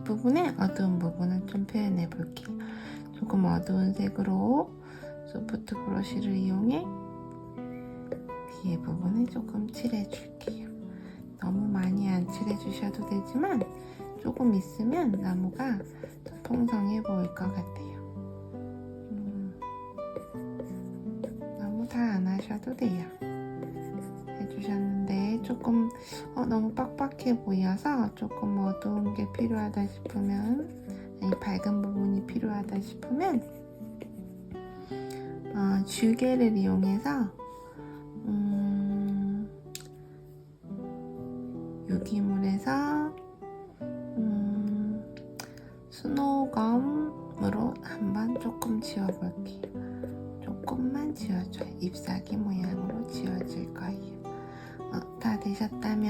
뒷부분에 어두운 부분을 좀 표현해 볼게요. 조금 어두운 색으로 소프트 브러쉬를 이용해 뒤에 부분을 조금 칠해 줄게요. 너무 많이 안 칠해 주셔도 되지만 조금 있으면 나무가 더 풍성해 보일 것 같아요. 음, 너무 다 안 하셔도 돼요. 조금 어, 너무 빡빡해 보여서 조금 어두운 게 필요하다 싶으면 아니 밝은 부분이 필요하다 싶으면 어, 주개를 이용해서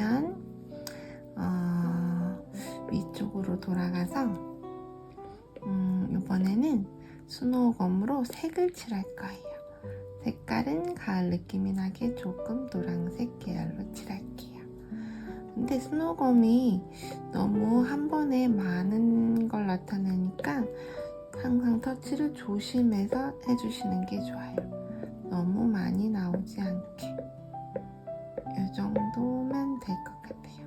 되셨다면 어, 위쪽으로 돌아가서 음, 이번에는 스노우검으로 색을 칠할 거예요. 색깔은 가을 느낌이 나게 조금 노란색 계열로 칠할게요. 근데 스노우검이 너무 한 번에 많은 걸 나타내니까 항상 터치를 조심해서 해주시는 게 좋아요. 너무 많이 나오지 않게. 이 정도면 될 것 같아요.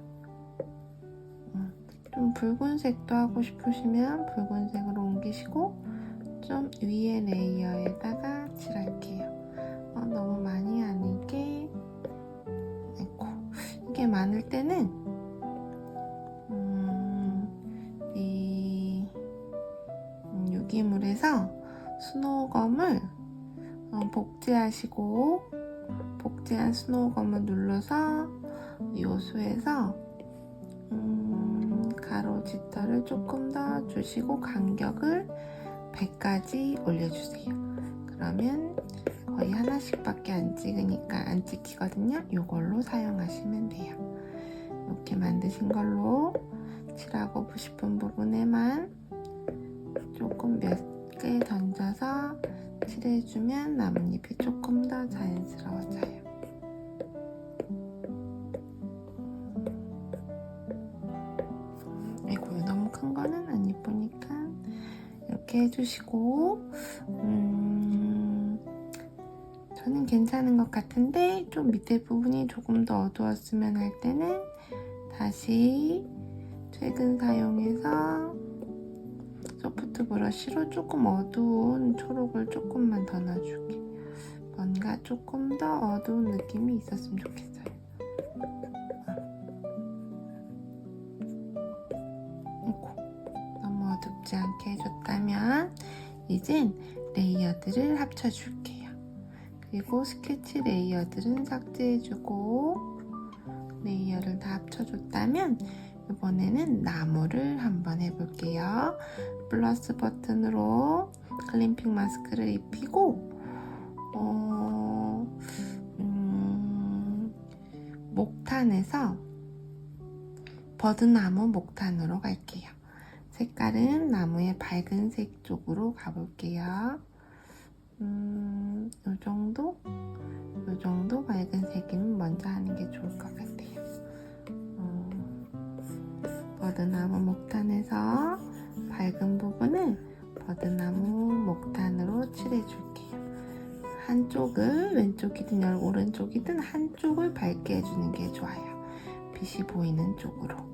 음, 좀 붉은색도 하고 싶으시면 붉은색으로 옮기시고 좀 위에 레이어에다가 칠할게요. 어, 너무 많이 아니게 아이고 이게 많을 때는 음, 이 음, 유기물에서 스노우검을 어, 복제하시고 복제한 스노우검을 눌러서 요수에서 음, 가로 짙어를 조금 더 주시고 간격을 100까지 올려주세요. 그러면 거의 하나씩밖에 안 찍으니까 안 찍히거든요. 이걸로 사용하시면 돼요. 이렇게 만드신 걸로 칠하고 싶은 부분에만 조금 몇 개 던져서 칠해주면 나뭇잎이 조금 더 자연스러워져요. 이렇게 해주시고 음, 저는 괜찮은 것 같은데 좀 밑에 부분이 조금 더 어두웠으면 할 때는 다시 최근 사용해서 소프트 브러쉬로 조금 어두운 초록을 조금만 더 넣어줄게. 뭔가 조금 더 어두운 느낌이 있었으면 좋겠어 어둡지 않게 해줬다면 이젠 레이어드를 합쳐줄게요. 그리고 스케치 레이어들은 삭제해주고 레이어를 다 합쳐줬다면 이번에는 나무를 한번 해볼게요. 플러스 버튼으로 클림핑 마스크를 입히고 어, 음, 목탄에서 버드나무 목탄으로 갈게요. 색깔은 나무의 밝은 색 쪽으로 가볼게요. 음, 요 정도? 요 정도 밝은 색이면 먼저 하는 게 좋을 것 같아요. 음, 버드나무 목탄에서 밝은 부분을 버드나무 목탄으로 칠해줄게요. 한쪽을 왼쪽이든 열- 오른쪽이든 한쪽을 밝게 해주는 게 좋아요. 빛이 보이는 쪽으로.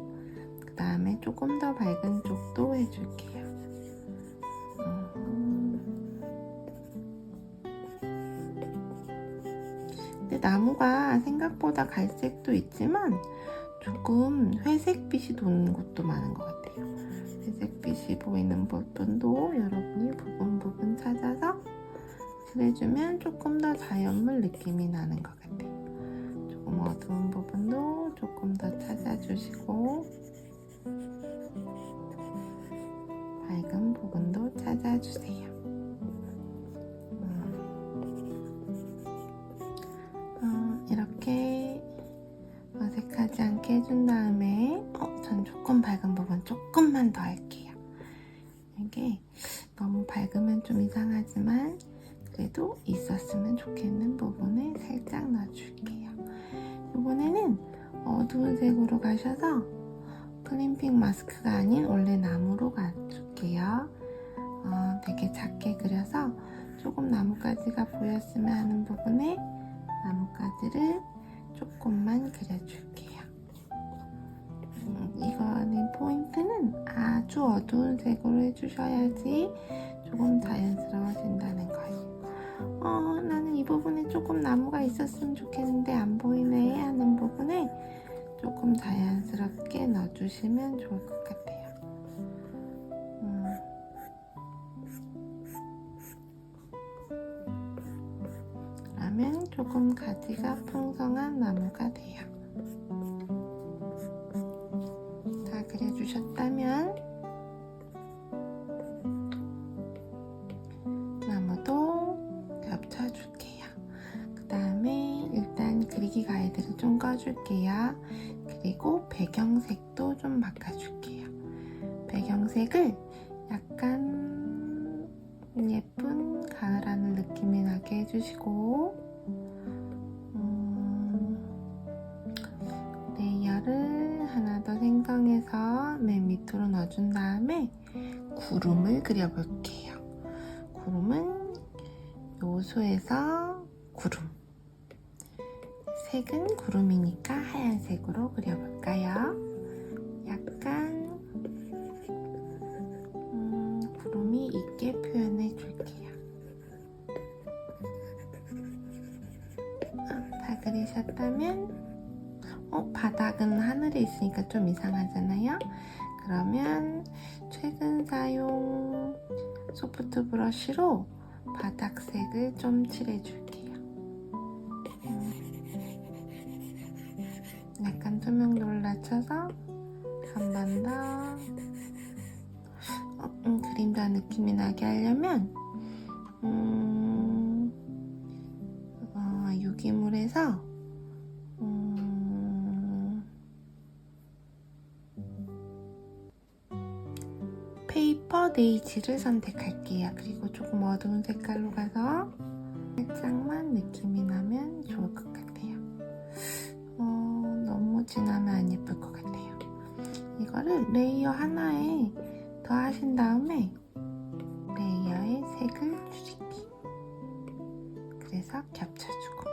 그 다음에 조금 더 밝은 쪽도 해줄게요. 음. 근데 나무가 생각보다 갈색도 있지만 조금 회색빛이 도는 곳도 많은 것 같아요. 회색빛이 보이는 부분도 여러분이 부분 부분 찾아서 칠해주면 조금 더 자연물 느낌이 나는 것 같아요. 조금 어두운 부분도 조금 더 찾아주시고 밝은 부분도 찾아주세요. 음. 어, 이렇게 어색하지 않게 해준 다음에 어, 전 조금 밝은 부분 조금만 더 할게요. 이게 너무 밝으면 좀 이상하지만 그래도 있었으면 좋겠는 부분을 살짝 넣어줄게요. 이번에는 어두운 색으로 가셔서 클린핑 마스크가 아닌 원래 나무로 가줄게요. 어, 되게 작게 그려서 조금 나뭇가지가 보였으면 하는 부분에 나뭇가지를 조금만 그려줄게요. 음, 이거는 포인트는 아주 어두운 색으로 해주셔야지 조금 자연스러워진다는 거예요. 어, 나는 이 부분에 조금 나무가 있었으면 좋겠는데 안 보이네 하는 부분에 조금 자연스럽게 넣어주시면 좋을 것 같아요. 음. 그러면 조금 가지가 풍성한 나무가 돼요. 다 그려주셨다면 나무도 겹쳐줄게요. 그 다음에 일단 그리기 가이드를 좀 꺼줄게요. 그리고 배경색도 좀 바꿔줄게요. 배경색을 약간 예쁜 가을 하늘 느낌이 나게 해주시고 음, 레이어를 하나 더 생성해서 맨 밑으로 넣어준 다음에 구름을 그려볼게요. 구름은 요소에서 구름 색은 구름이니까 색으로 그려볼까요? 약간 음, 구름이 있게 표현해 줄게요. 아, 다 그리셨다면 어, 바닥은 하늘에 있으니까 좀 이상하잖아요? 그러면 최근 사용 소프트 브러쉬로 바닥색을 좀 칠해줄게요. 투명도를 낮춰서 한 번 더 어, 음, 그림자 느낌이 나게 하려면 음, 어, 유기물에서 음, 페이퍼 데이지를 선택할게요. 그리고 조금 어두운 색깔로 가서 살짝만 느낌이 나면 좋을 것 같아요. 진하면 안 예쁠 것 같아요. 이거를 레이어 하나에 더 하신 다음에 레이어의 색을 줄이기. 그래서 겹쳐주고.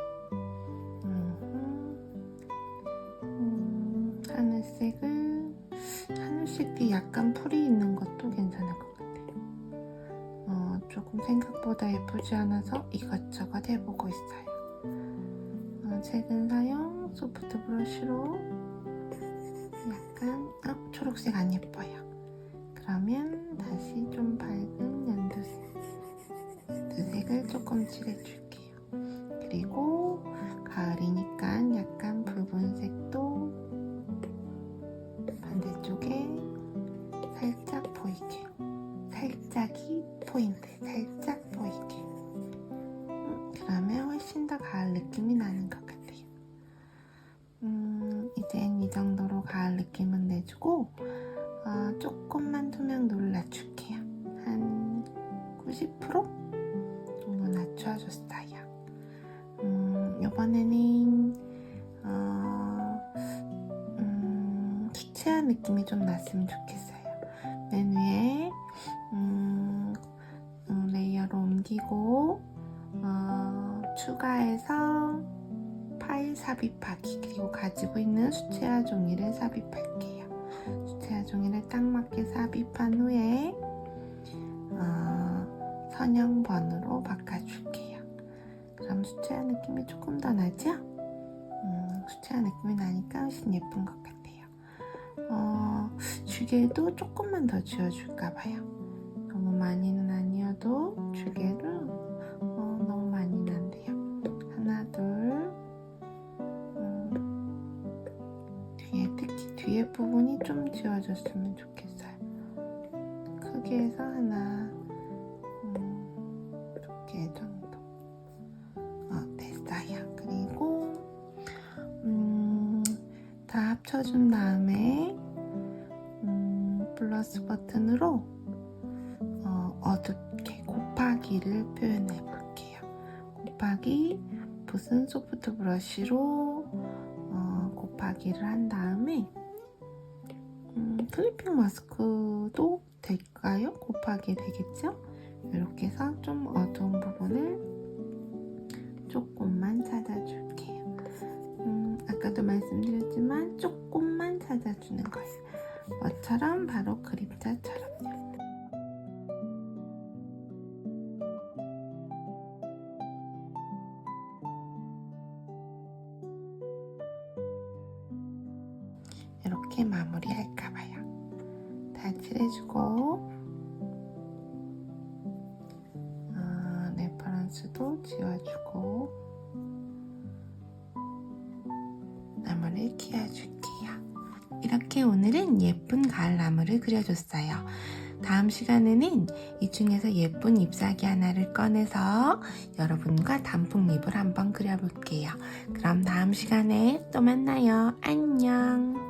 음, 하늘색을 하늘색 뒤에 약간 풀이 있는 것도 괜찮을 것 같아요. 어, 조금 생각보다 예쁘지 않아서 이것저것 해보고 있어요. 어, 최근 사용 소프트 브러쉬로 약간 어, 초록색 안 예뻐요. 그러면 다시 좀 밝은 연두색 연두색을 조금 칠해줄게요. 그리고 가을이니까 약간 붉은색도 반대쪽에 90% 정도 낮춰줬어요. 음, 이번에는 어, 음, 수채화 느낌이 좀 났으면 좋겠어요. 맨 위에 음, 음, 레이어로 옮기고 어, 추가해서 파일 삽입하기 그리고 가지고 있는 수채화 종이를 삽입할게요. 수채화 종이를 딱 맞게 삽입한 후에 어, 선형번으로 바꿔줄게요. 그럼 수채화 느낌이 조금 더 나죠? 음, 수채화 느낌이 나니까 훨씬 예쁜 것 같아요. 어, 주개도 조금만 더 지워줄까 봐요. 너무 많이는 아니어도 주개를 어, 너무 많이 난대요. 하나, 둘, 음, 뒤에 특히 뒤에 부분이 좀 지워졌으면 좋겠어요. 크게 해서 하나, 합쳐준 다음에 음, 플러스 버튼으로 어, 어둡게 곱하기를 표현해 볼게요. 곱하기 붓은 소프트 브러쉬로 어, 곱하기를 한 다음에 음, 클리핑 마스크도 될까요? 곱하기 되겠죠? 이렇게 해서 좀 어두운 부분을 조금만. 음, 아까도 말씀드렸지만 조금만 찾아주는 거예요. 뭐처럼 바로 그림자처럼요. 이렇게 마무리할까 봐요. 다 칠해주고 어, 레퍼런스도 지워주고 나무를 키워줄게요. 이렇게 오늘은 예쁜 가을 나무를 그려줬어요. 다음 시간에는 이 중에서 예쁜 잎사귀 하나를 꺼내서 여러분과 단풍잎을 한번 그려볼게요. 그럼 다음 시간에 또 만나요. 안녕.